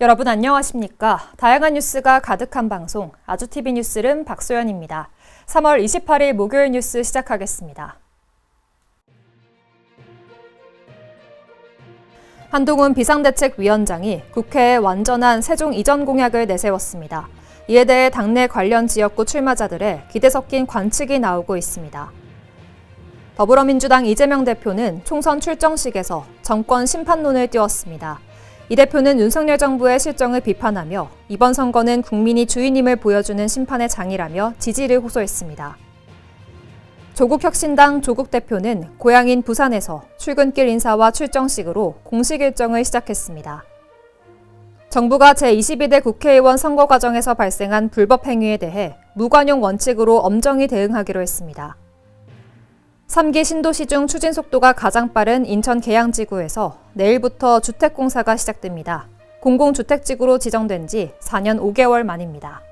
여러분 안녕하십니까? 다양한 뉴스가 가득한 방송 아주TV 뉴스룸 박소연입니다. 3월 28일 목요일 뉴스 시작하겠습니다. 한동훈 비상대책위원장이 국회에 완전한 세종 이전 공약을 내세웠습니다. 이에 대해 당내 관련 지역구 출마자들의 기대 섞인 관측이 나오고 있습니다. 더불어민주당 이재명 대표는 총선 출정식에서 정권 심판론을 띄웠습니다. 이 대표는 윤석열 정부의 실정을 비판하며 이번 선거는 국민이 주인임을 보여주는 심판의 장이라며 지지를 호소했습니다. 조국 혁신당 조국 대표는 고향인 부산에서 출근길 인사와 출정식으로 공식 일정을 시작했습니다. 정부가 제22대 국회의원 선거 과정에서 발생한 불법 행위에 대해 무관용 원칙으로 엄정히 대응하기로 했습니다. 3기 신도시 중 추진 속도가 가장 빠른 인천 계양지구에서 내일부터 주택공사가 시작됩니다. 공공주택지구로 지정된 지 4년 5개월 만입니다.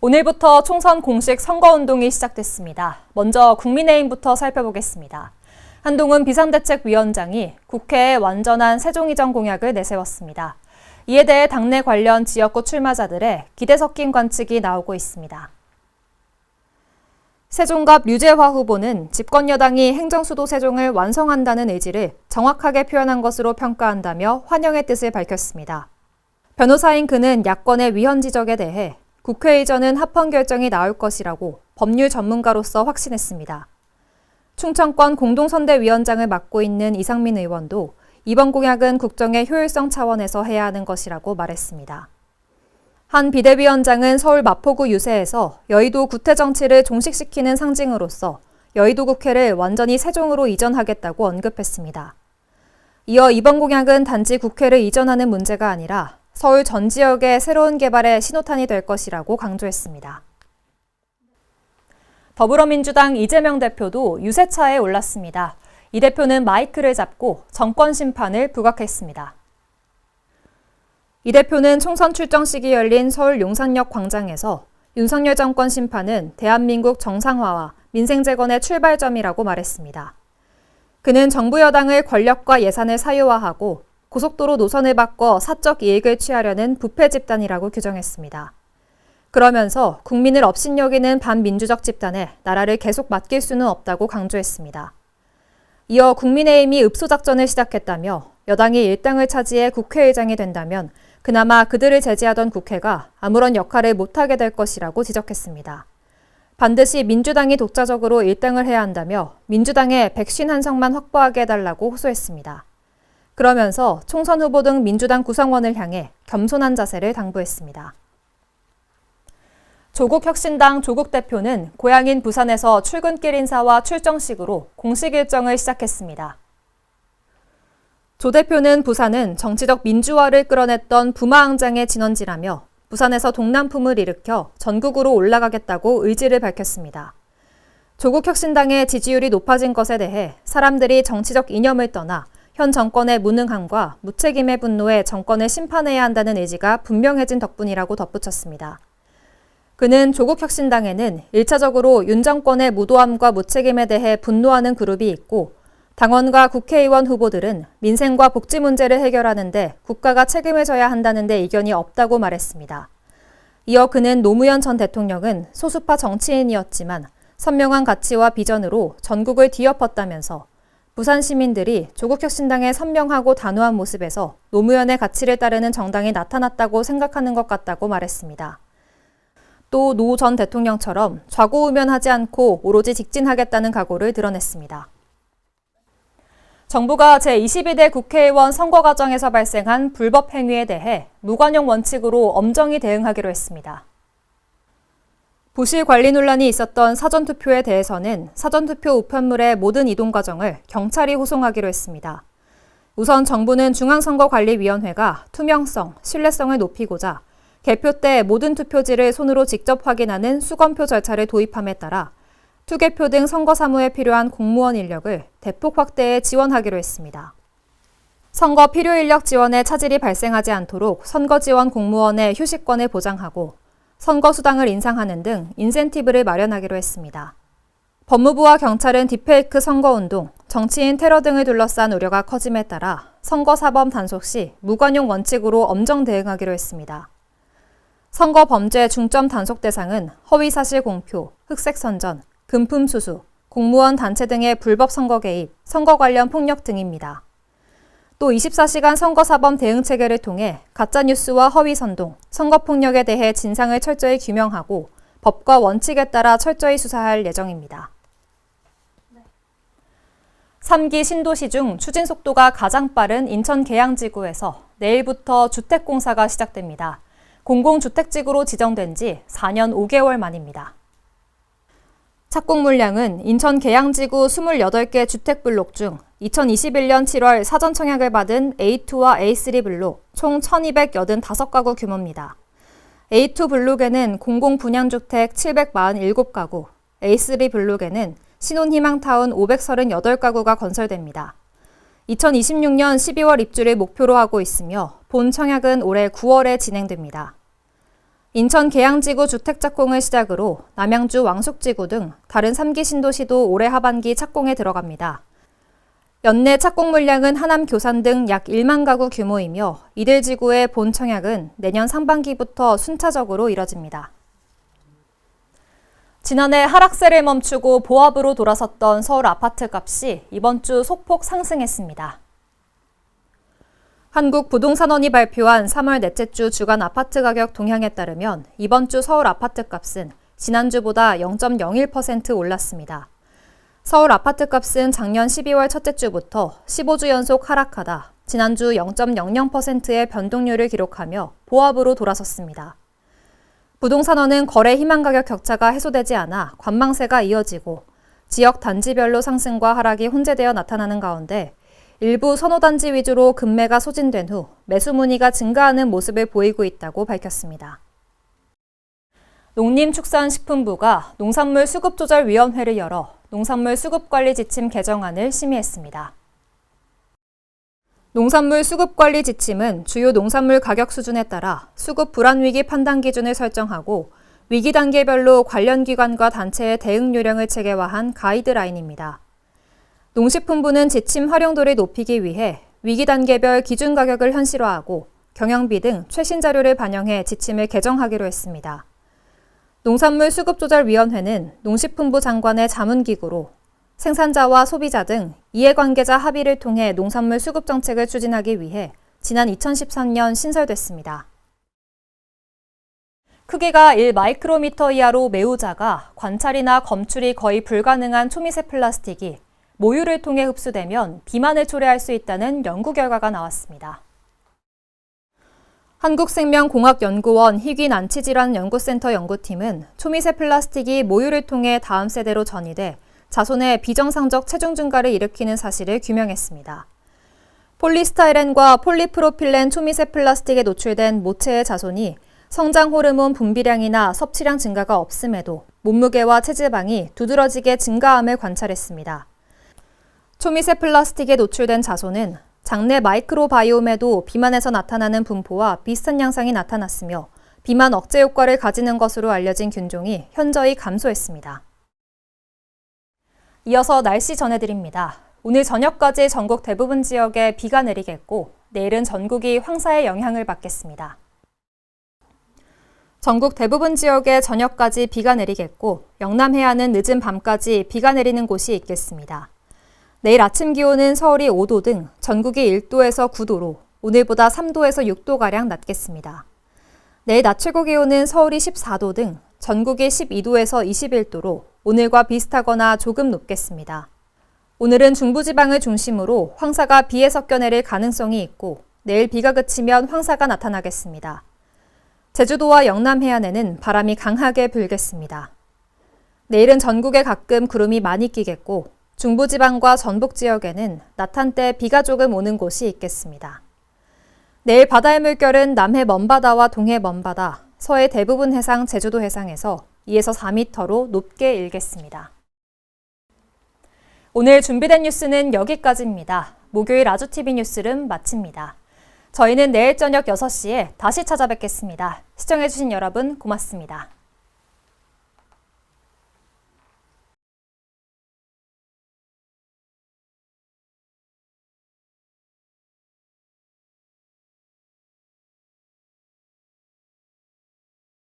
오늘부터 총선 공식 선거운동이 시작됐습니다. 먼저 국민의힘부터 살펴보겠습니다. 한동훈 비상대책위원장이 국회에 완전한 세종이전 공약을 내세웠습니다. 이에 대해 당내 관련 지역구 출마자들의 기대 섞인 관측이 나오고 있습니다. 세종갑 류재화 후보는 집권 여당이 행정수도 세종을 완성한다는 의지를 정확하게 표현한 것으로 평가한다며 환영의 뜻을 밝혔습니다. 변호사인 그는 야권의 위헌 지적에 대해 국회 이전은 합헌 결정이 나올 것이라고 법률 전문가로서 확신했습니다. 충청권 공동선대위원장을 맡고 있는 이상민 의원도 이번 공약은 국정의 효율성 차원에서 해야 하는 것이라고 말했습니다. 한 비대위원장은 서울 마포구 유세에서 여의도 구태 정치를 종식시키는 상징으로서 여의도 국회를 완전히 세종으로 이전하겠다고 언급했습니다. 이어 이번 공약은 단지 국회를 이전하는 문제가 아니라 서울 전 지역의 새로운 개발의 신호탄이 될 것이라고 강조했습니다. 더불어민주당 이재명 대표도 유세차에 올랐습니다. 이 대표는 마이크를 잡고 정권 심판을 부각했습니다. 이 대표는 총선 출정식이 열린 서울 용산역 광장에서 윤석열 정권 심판은 대한민국 정상화와 민생 재건의 출발점이라고 말했습니다. 그는 정부 여당을 권력과 예산을 사유화하고 고속도로 노선을 바꿔 사적 이익을 취하려는 부패 집단이라고 규정했습니다. 그러면서 국민을 업신여기는 반민주적 집단에 나라를 계속 맡길 수는 없다고 강조했습니다. 이어 국민의힘이 읍소작전을 시작했다며 여당이 일당을 차지해 국회의장이 된다면 그나마 그들을 제지하던 국회가 아무런 역할을 못하게 될 것이라고 지적했습니다. 반드시 민주당이 독자적으로 일당을 해야 한다며 민주당에 백신 한 성만 확보하게 해달라고 호소했습니다. 그러면서 총선 후보 등 민주당 구성원을 향해 겸손한 자세를 당부했습니다. 조국 혁신당 조국 대표는 고향인 부산에서 출근길 인사와 출정식으로 공식 일정을 시작했습니다. 조 대표는 부산은 정치적 민주화를 끌어냈던 부마항장의 진원지라며 부산에서 동남풍을 일으켜 전국으로 올라가겠다고 의지를 밝혔습니다. 조국 혁신당의 지지율이 높아진 것에 대해 사람들이 정치적 이념을 떠나 현 정권의 무능함과 무책임의 분노에 정권을 심판해야 한다는 의지가 분명해진 덕분이라고 덧붙였습니다. 그는 조국 혁신당에는 1차적으로 윤 정권의 무도함과 무책임에 대해 분노하는 그룹이 있고 당원과 국회의원 후보들은 민생과 복지 문제를 해결하는데 국가가 책임을 져야 한다는 데 이견이 없다고 말했습니다. 이어 그는 노무현 전 대통령은 소수파 정치인이었지만 선명한 가치와 비전으로 전국을 뒤엎었다면서 부산 시민들이 조국 혁신당의 선명하고 단호한 모습에서 노무현의 가치를 따르는 정당이 나타났다고 생각하는 것 같다고 말했습니다. 또 노 전 대통령처럼 좌고우면하지 않고 오로지 직진하겠다는 각오를 드러냈습니다. 정부가 제22대 국회의원 선거 과정에서 발생한 불법 행위에 대해 무관용 원칙으로 엄정히 대응하기로 했습니다. 부실 관리 논란이 있었던 사전투표에 대해서는 사전투표 우편물의 모든 이동 과정을 경찰이 호송하기로 했습니다. 우선 정부는 중앙선거관리위원회가 투명성, 신뢰성을 높이고자 개표 때 모든 투표지를 손으로 직접 확인하는 수검표 절차를 도입함에 따라 투개표 등 선거 사무에 필요한 공무원 인력을 대폭 확대해 지원하기로 했습니다. 선거 필요 인력 지원에 차질이 발생하지 않도록 선거 지원 공무원의 휴식권을 보장하고 선거 수당을 인상하는 등 인센티브를 마련하기로 했습니다. 법무부와 경찰은 딥페이크 선거운동, 정치인 테러 등을 둘러싼 우려가 커짐에 따라 선거사범 단속 시 무관용 원칙으로 엄정 대응하기로 했습니다. 선거 범죄 중점 단속 대상은 허위사실 공표, 흑색 선전, 금품 수수, 공무원 단체 등의 불법 선거 개입, 선거 관련 폭력 등입니다. 또 24시간 선거사범 대응 체계를 통해 가짜뉴스와 허위 선동, 선거 폭력에 대해 진상을 철저히 규명하고 법과 원칙에 따라 철저히 수사할 예정입니다. 3기 신도시 중 추진 속도가 가장 빠른 인천 계양지구에서 내일부터 주택공사가 시작됩니다. 공공주택지구로 지정된 지 4년 5개월 만입니다. 착공 물량은 인천 계양지구 28개 주택블록 중 2021년 7월 사전 청약을 받은 A2와 A3 블록 총 1285가구 규모입니다. A2 블록에는 공공 분양주택 747가구, A3 블록에는 신혼희망타운 538가구가 건설됩니다. 2026년 12월 입주를 목표로 하고 있으며 본 청약은 올해 9월에 진행됩니다. 인천 계양지구 주택 착공을 시작으로 남양주 왕숙지구 등 다른 3기 신도시도 올해 하반기 착공에 들어갑니다. 연내 착공 물량은 하남 교산 등 약 1만 가구 규모이며 이들 지구의 본 청약은 내년 상반기부터 순차적으로 이뤄집니다. 지난해 하락세를 멈추고 보합으로 돌아섰던 서울 아파트 값이 이번 주 소폭 상승했습니다. 한국부동산원이 발표한 3월 넷째 주 주간 아파트 가격 동향에 따르면 이번 주 서울 아파트 값은 지난주보다 0.01% 올랐습니다. 서울 아파트 값은 작년 12월 첫째 주부터 15주 연속 하락하다 지난주 0.00%의 변동률을 기록하며 보합으로 돌아섰습니다. 부동산원은 거래 희망 가격 격차가 해소되지 않아 관망세가 이어지고 지역 단지별로 상승과 하락이 혼재되어 나타나는 가운데 일부 선호단지 위주로 급매가 소진된 후 매수 문의가 증가하는 모습을 보이고 있다고 밝혔습니다. 농림축산식품부가 농산물 수급조절위원회를 열어 농산물 수급관리 지침 개정안을 심의했습니다. 농산물 수급 관리 지침은 주요 농산물 가격 수준에 따라 수급 불안 위기 판단 기준을 설정하고 위기 단계별로 관련 기관과 단체의 대응 요령을 체계화한 가이드라인입니다. 농식품부는 지침 활용도를 높이기 위해 위기 단계별 기준 가격을 현실화하고 경영비 등 최신 자료를 반영해 지침을 개정하기로 했습니다. 농산물 수급조절위원회는 농식품부 장관의 자문기구로 생산자와 소비자 등 이해관계자 합의를 통해 농산물 수급 정책을 추진하기 위해 지난 2013년 신설됐습니다. 크기가 1 마이크로미터 이하로 매우 작아 관찰이나 검출이 거의 불가능한 초미세 플라스틱이 모유를 통해 흡수되면 비만을 초래할 수 있다는 연구 결과가 나왔습니다. 한국생명공학연구원 희귀난치질환연구센터 연구팀은 초미세 플라스틱이 모유를 통해 다음 세대로 전이돼 자손의 비정상적 체중 증가를 일으키는 사실을 규명했습니다. 폴리스타이렌과 폴리프로필렌 초미세 플라스틱에 노출된 모체의 자손이 성장 호르몬 분비량이나 섭취량 증가가 없음에도 몸무게와 체지방이 두드러지게 증가함을 관찰했습니다. 초미세 플라스틱에 노출된 자손은 장내 마이크로바이옴에도 비만에서 나타나는 분포와 비슷한 양상이 나타났으며 비만 억제 효과를 가지는 것으로 알려진 균종이 현저히 감소했습니다. 이어서 날씨 전해드립니다. 오늘 저녁까지 전국 대부분 지역에 비가 내리겠고 내일은 전국이 황사의 영향을 받겠습니다. 전국 대부분 지역에 저녁까지 비가 내리겠고 영남 해안은 늦은 밤까지 비가 내리는 곳이 있겠습니다. 내일 아침 기온은 서울이 5도 등 전국이 1도에서 9도로 오늘보다 3도에서 6도가량 낮겠습니다. 내일 낮 최고 기온은 서울이 14도 등 전국이 12도에서 21도로 오늘과 비슷하거나 조금 높겠습니다. 오늘은 중부지방을 중심으로 황사가 비에 섞여 내릴 가능성이 있고 내일 비가 그치면 황사가 나타나겠습니다. 제주도와 영남 해안에는 바람이 강하게 불겠습니다. 내일은 전국에 가끔 구름이 많이 끼겠고 중부지방과 전북 지역에는 낮 한때 비가 조금 오는 곳이 있겠습니다. 내일 바다의 물결은 남해 먼바다와 동해 먼바다, 서해 대부분 해상 제주도 해상에서 2에서 4m로 높게 일겠습니다. 오늘 준비된 뉴스는 여기까지입니다. 목요일 아주TV 뉴스를 마칩니다. 저희는 내일 저녁 6시에 다시 찾아뵙겠습니다. 시청해주신 여러분 고맙습니다.